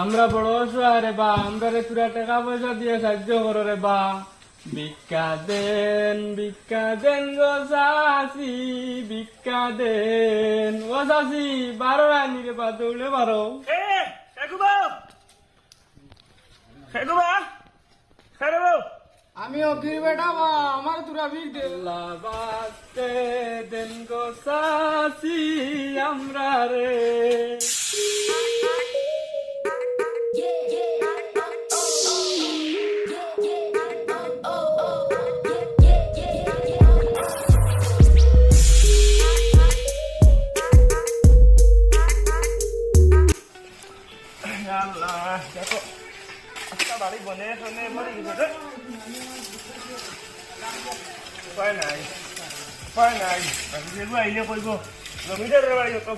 আমরা বড় অসহায় রে বা আমরা রে তুরা টাকা পয়সা দিয়ে সাহায্য করো রে বা। ভিক্ষা দেন ভিক্ষা দেন গো চাষি ভিক্ষা দেন। ও চাষি বারো আনি রে বা দৌড়ে বারো। আমি অকির বেটা বা আমার তুরা লাবাতে দেন গো চাষি আমরা রে একটা বাড়ি বনে শোনে মরে গেছে রে। উপায় নাই উপায় নাই যেগুলো আইলে কইব জমিদারের বাড়ি অত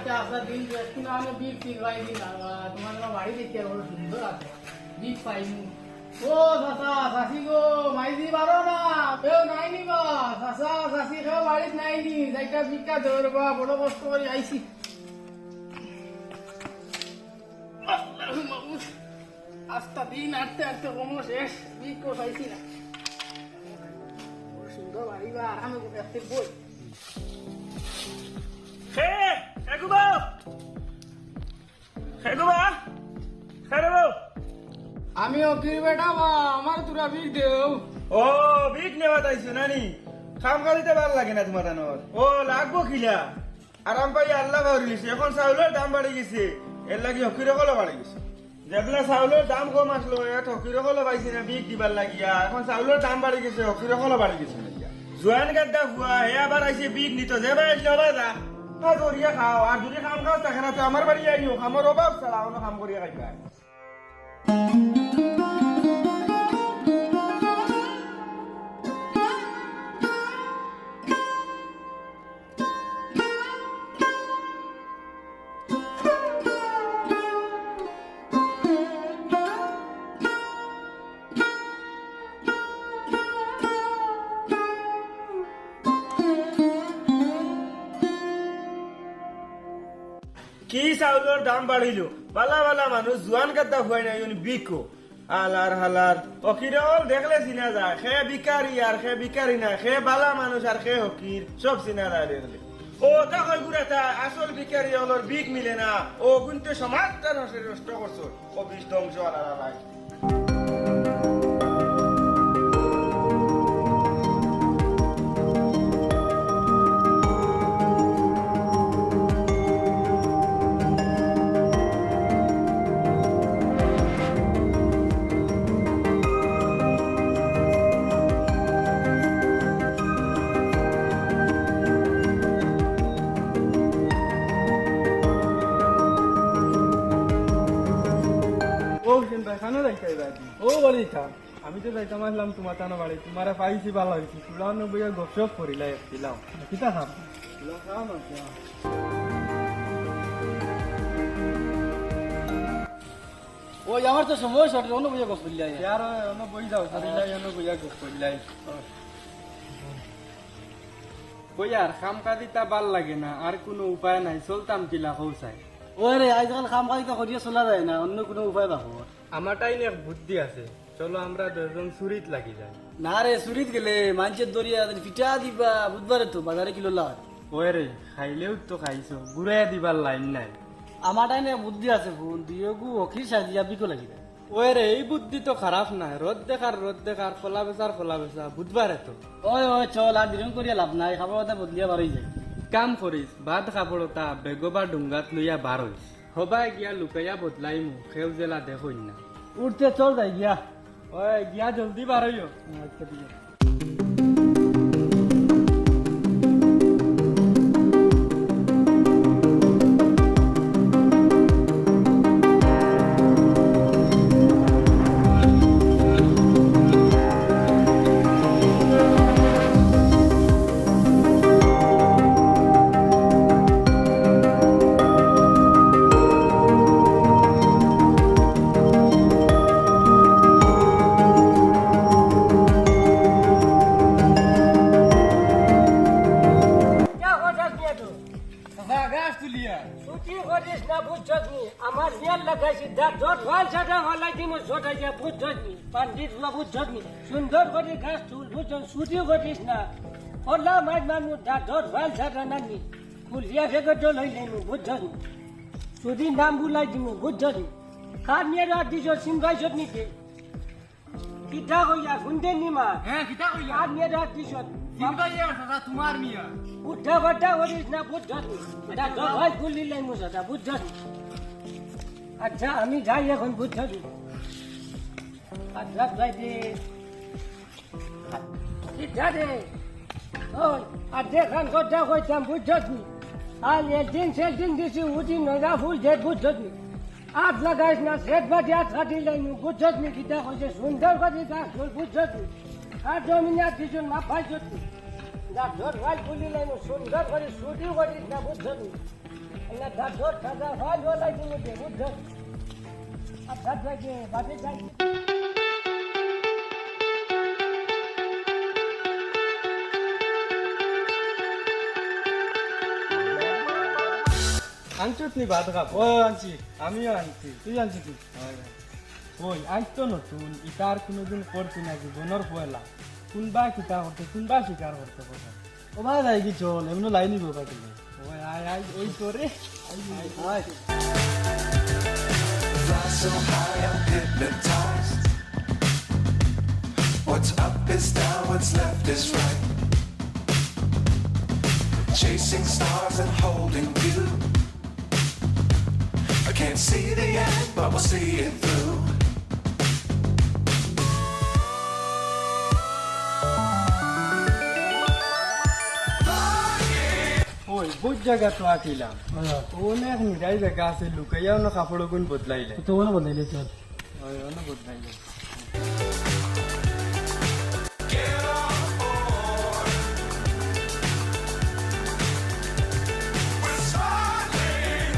আটে আটে আসা দিন একটু না আমি ভিক তিন ভাই, দিন তোমার তোমার বাড়ি দেখতে বড় সুন্দর আছে। ভিক পাইমু ও দাদা শাসি গো মাইদি পারো না কেউ নাই নি বা। শাসা শাসি কেউ বাড়িত নাই নি। একটা ভিক্ষা ধরবা বড় কষ্ট করে আইছি। আস্তা দিন আটতে আটতে কমো শেষ। বিক পাইছি না। সুন্দর বাড়ি বা, আরামে বই। হে! শেখুবা শেখুবা শেখুবা আমি অকির বেটা বা? আমার তুরা বিক দেও। ও বিক নেওয়া তাইছো নানি? কাম কালিতে ভালো লাগে না তোমার আনোর। ও লাগবো খিলা আরাম পাই আল্লাহ ভাবলিছে এখন চাউলের দাম বাড়ি গেছে। এর লাগি হকির কলো বাড়ি গেছে। যেগুলা চাউলের দাম কম আসলো এত হকির কলো পাইছে না বিক দিবার লাগিয়া। এখন চাউলের দাম বাড়ি গেছে হকির কলো বাড়ি গেছে জোয়ান গাদ্দা হুয়া হে আবার আইসে বিক নিত। যে ভাই আসলে যা। তা ধরিয়া খাও আর যদি খাম খাও, তাকে না আমার বাড়ি আইও খামর অভাব ছাড়া খাম করিয়া খাইবা চাউলের দাম বাড়িল বালা বালা মানুষ জোয়ান খুয়াই নাই উনি বিকো। আলার হালার অকিরল দেখলে চিনা যায়, সে বিকারি আর সে বিকারি না খে বালা মানুষ আর খে হকির সব চিনা যায় দেখলে। ও তখন গুড়াটা আসল বিকারি অলর বিক মিলে না। ও কিন্তু সমাজটা নষ্ট করছ ও বিষ ধ্বংস থা আমি তো যাইতাম আসলাম তোমার তানো বাড়ি। তোমার পাইছি ভালো হয়েছি বইয়া গপসপ করিলাই দিলাম কিতা খাম ওই আমার তো সময় শর্ট অন্য বুঝে গছ বললাই ইয়ার অন্য বই যাও সরিলাই অন্য বইয়া গপ করিলাই আর কাদিতা ভালো লাগে না আর কোনো উপায় নাই। চলতাম কিলা কৌসাই ওই রে আজকাল খাম খাই তো করিয়া চলা যায় না অন্য কোনো উপায় দেখো আমারটাই না বুদ্ধি আছে। চলো আমরা দুজন চুরিত লাগি যাই। না রে চুরিত গেলে মানুষের দরিয়া পিঠা দিবা বুধবারে তো বাজারে কিলো লাগ ওই রে খাইলেও তো খাইছো ঘুরাইয়া দিবার লাইন নাই। আমার টাইমে বুদ্ধি আছে বোন দিয়ে গু অখির সাজিয়া বিকো লাগিবে ওই রে এই বুদ্ধি তো খারাপ না রোদ দেখার রোদ দেখার খোলা বেচার খোলা বেচা বুধবারে তো। ওই ওই চল আর দিন করিয়া লাভ নাই খাবার কথা বদলিয়া বারই যায় কাম করিস ভাত কাপড় তা বেগবা ডুঙ্গাত লইয়া বার হইস সবাই গিয়া লুকাইয়া বদলাই মু খেউ জেলা দেখুন না উঠতে চল যাই গিয়া। ওই গিয়া জলদি বার হইও আচ্ছা গাছ তুলিয়া ছুটি করিস না বুঝছস নি আমার বিয়ার লাগাইছি দা জট ভালো সাদা হলাই দিমু ছোটা যা বুঝছস নি পান্ডিত বাবু বুঝছস নি সুন্দর করে গাছ তুল বুঝছস? ছুটি করিস না। হলা মাছ মানু দা জট ভালো সাদা নানি ফুলিয়া থেকে তো লই লাইমু বুঝছস নি ছুটি নাম বুলাই দিমু বুঝছস নি কার নিয়ে রাত দিছ সিমগাইছত নিতে কিতা কইয়া শুনতে নি মা হ্যাঁ কিতা কইলা কার নিয়ে রাত দিছ? সিনবাইয়া দাদা তোমার মিয়া উঠা বাটা করিস না বুঝছস নি এটা জট ভালো ফুলি লাইমু সাদা বুঝছস নি আচ্ছা আমি যাই এখন বুঝছস নি আচ্ছা যাই দে কিতা দে ওই আর দেখান কথা কইতাম বুঝছস নি আর একদিন সেদিন দিছি উঠি নয়রা ফুল যে বুঝছস নি আট লাগাইস না সেট বাটি আট কাটি লাইনু বুঝছস নি কিতা কইছে সুন্দর করে গাছ ফুল বুঝছস নি আর জমিনে কিছু না পাইছস নি ডাক্তার ভাই বলি লাইনু সুন্দর করে শুটিং করিস না বুঝছস নি না ডাক্তার সাদা ভাই বলাই দিলে বুঝছস আচ্ছা যাই বাজে যাই আনছত নি ভাত খাব ও আনছি আমিও আনছি তুই আনছি তুই ওই আজ তো নতুন ইটার কোনোদিন করছি না জীবনের পয়লা কোনবা কিতা করতে কোনবা স্বীকার করতে কথা ও ভাই যাই কি চল এমনি লাইনই গো পাই ওই আয় আয় এই তোরে আয় fly so high I'm hypnotized. What's up is down, what's left is right. Chasing stars and holding you. I can't see the end, but we'll see it through. ওই বহুত জায়গা তো আছিলাম অনেক নিরাই জায়গা আছে লুকাইয়াও না কাপড় গুণ বদলাইলে তো মনে বদলাইলে চল ওই অনেক বদলাইলে We're smiling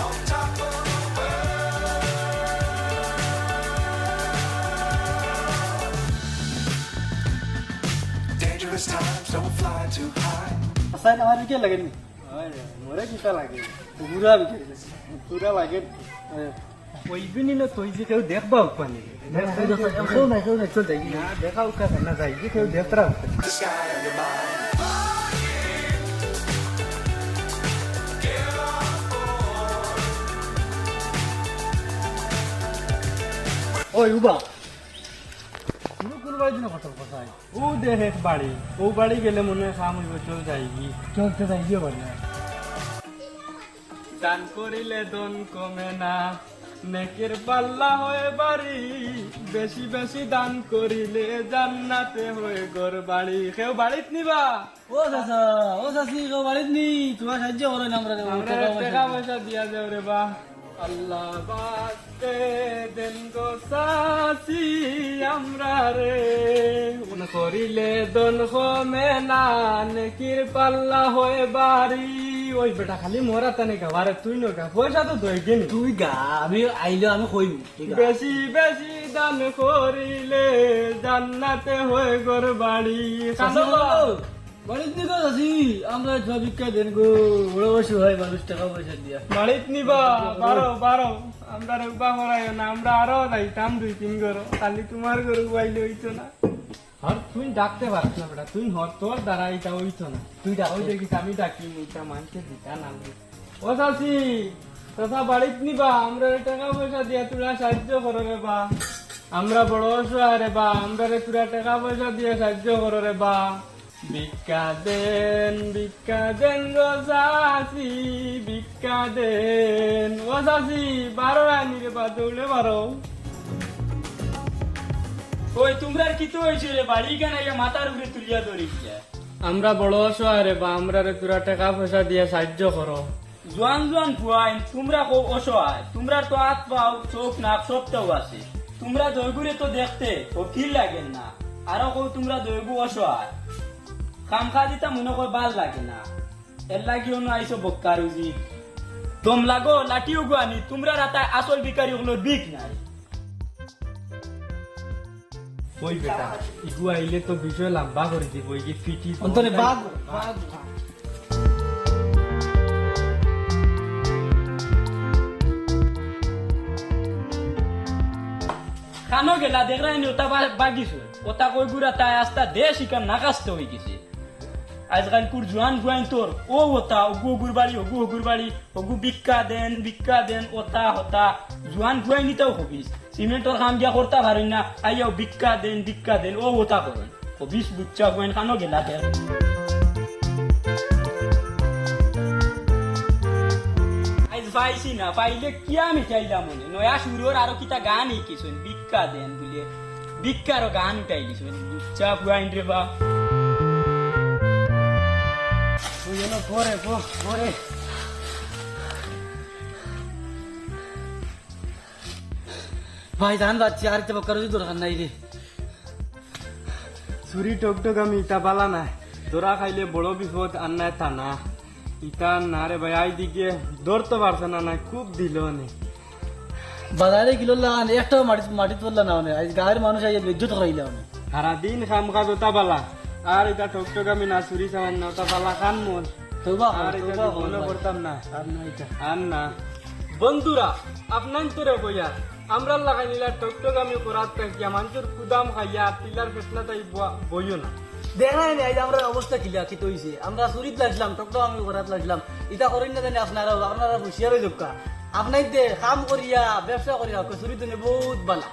on top of the world. Dangerous times, don't fly too high. আসাই আমার বিকে লাগে নি ওই রে, মোরে কিতা লাগে পুরা বিকে পুরা লাগে ওই বিনি না তুই যে কেউ দেখবা পানি কেউ নাই কেউ নাই চল যাই না দেখা উকা না যাই যে কেউ দেখরা The sky on your mind. ওই উবা তুমি কোনোবাই দিন কথা কথা ও দেখ বাড়ি। ও বাড়ি গেলে মনে হয় কাম হইব চল যাইবি চলতে যাই গিয়ে দান করিলে দন কমে না। নেকের পাল্লা হয়ে বাড়ি বেশি বেশি দান করিলে জান্নাতে হয়ে ঘর বাড়ি। কেউ বাড়িত নিবা? ও চাচা ও চাচি কেউ বাড়িত নি তোমার সাহায্য করো না আমরা টাকা পয়সা দিয়া দেও রে বা। আল্লাহ বাস্তে দেন গো সাসি আমরা রে। উন করিলে দন কমে না নেকির পাল্লা হয়ে বাড়ি। ওই বেটা খালি মোরা তানে গাওয়ারে তুই নগা পয়সা তো দই কিনি। তুই গা আমি আইলে আমি কইম বেশি বেশি দান করিলে জান্নাতে হয়ে ঘর বাড়ি? বাড়িত আমরা সব ভিক্ষা দেন গো। ওরা বসে মানুষ টাকা পয়সা দিয়া। বাড়িত নিবা বারো বারো। আমরা রুবা করাই না আমরা আরও যাইতাম দুই তিন ঘর। খালি তোমার গরু বাইলে হইতো না। হর তুই ডাকতে পারছ না বেটা তুই হর তোর দ্বারা এটা হইতো না। তুই ডাক ওই দেখিস আমি ডাকি মানছে দিতা না ও চাচি তথা বাড়িত নিবা আমরা টাকা পয়সা দিয়া তোরা সাহায্য করো রে বা। আমরা বড় অসহায় রে বা আমরা রে তোরা টাকা পয়সা দিয়ে সাহায্য করো রে বা। ভিক্ষা দেন ভিক্ষা দেন গো চাচি ভিক্ষা দেন চাচি বারো আনি রে বা দৌড়ে বারো। ওই তোমরা কি তো হয়েছে রে? বাড়ি কেন মাথার উপরে তুলিয়া ধরি আমরা বড় অসহায় রে বা আমরা রে তোরা টাকা পয়সা দিয়ে সাহায্য করো। জোয়ান জোয়ান ফুয়াইন তোমরা কো অসহায়। তোমরা তো হাত পাও চোখ নাক সবটাও আছে। তোমরা দৈগুরে তো দেখতে ও ফিল লাগেন না। আরও কো তোমরা দৈগু অসহায়। খাম খা দিতা মনে কর ভালো লাগে না। এর লাগিও না আইসো বক্কার উজি দম লাগো লাঠিও গো আনি তোমরা রাতা আসল বিকারি হলো বিক নাই। ওই বেটা ইগু আইলে তো বিষয় লম্বা করে দিব এই যে ফিটি অন্তরে বাঘ বাঘ খানো গেলা দেখরাই নি ওটা বাগিছো। ওটা কই গুড়া তাই আস্তা দে শিকার নাকাস্তে হয়ে গেছে। আজকাল কুর জোয়ান জোয়ান তোর ও ওটা ওগু ওগুর বাড়ি ওগু ওগুর বাড়ি ওগু ভিক্ষা দেন ভিক্ষা দেন ওটা হতা জোয়ান জোয়ান নিতেও হবিস সিমেন্টর কাম গিয়া করতা পারি না আইয়াও ভিক্ষা দেন ভিক্ষা দেন ও ওটা করেন হবিস বুচ্চা গোয়েন খানো গেলা আইজ পাইছি না পাইলে কিয়া মিটাইলাম মনে নয়া সুরর আরও কিতা গান শিকিছোন ভিক্ষা দেন বুলে ভিক্ষার গান উঠাই দিছোন বুচ্চা পুয়াইন রে বা জন্য পরে পরে ভাই জান যাচ্ছি আর একটা বকার দরকার নাই রে ছুরি টকটক আমি ইটা পালা না তোরা খাইলে বড় বিপদ আর নাই থানা ইটা না রে ভাই আই দিকে ধরতে পারছে না না খুব দিল নে বাজারে কিলো লাগান একটা মাটি মাটি তুললা না আজ গায়ের মানুষ আজ বিদ্যুৎ করাইলা মানে সারাদিন খাম খাজ ওটা পালা আর এটা টকটক আমি না ছুরি চামান না ওটা পালা খান মন তোবা আর এটা তোবা করতাম না। আর না এটা আর না। বন্ধুরা আপনার তোরে আমরা লাগাই নিলা টকটক আমি করাত থাকিয়া মানুষের কুদাম খাইয়া পিলার ফেসলা তাই বইও না। দেখা নাই আজ আমরা অবস্থা কিলা কি তৈছে। আমরা চুরিত লাগলাম টকটক আমি করাত লাগলাম। এটা করেন না জানি আপনারা আপনারা হুঁশিয়ার হয়ে যাবকা আপনার কাম করিয়া ব্যবসা করিয়া চুরি তো বহুত বালা।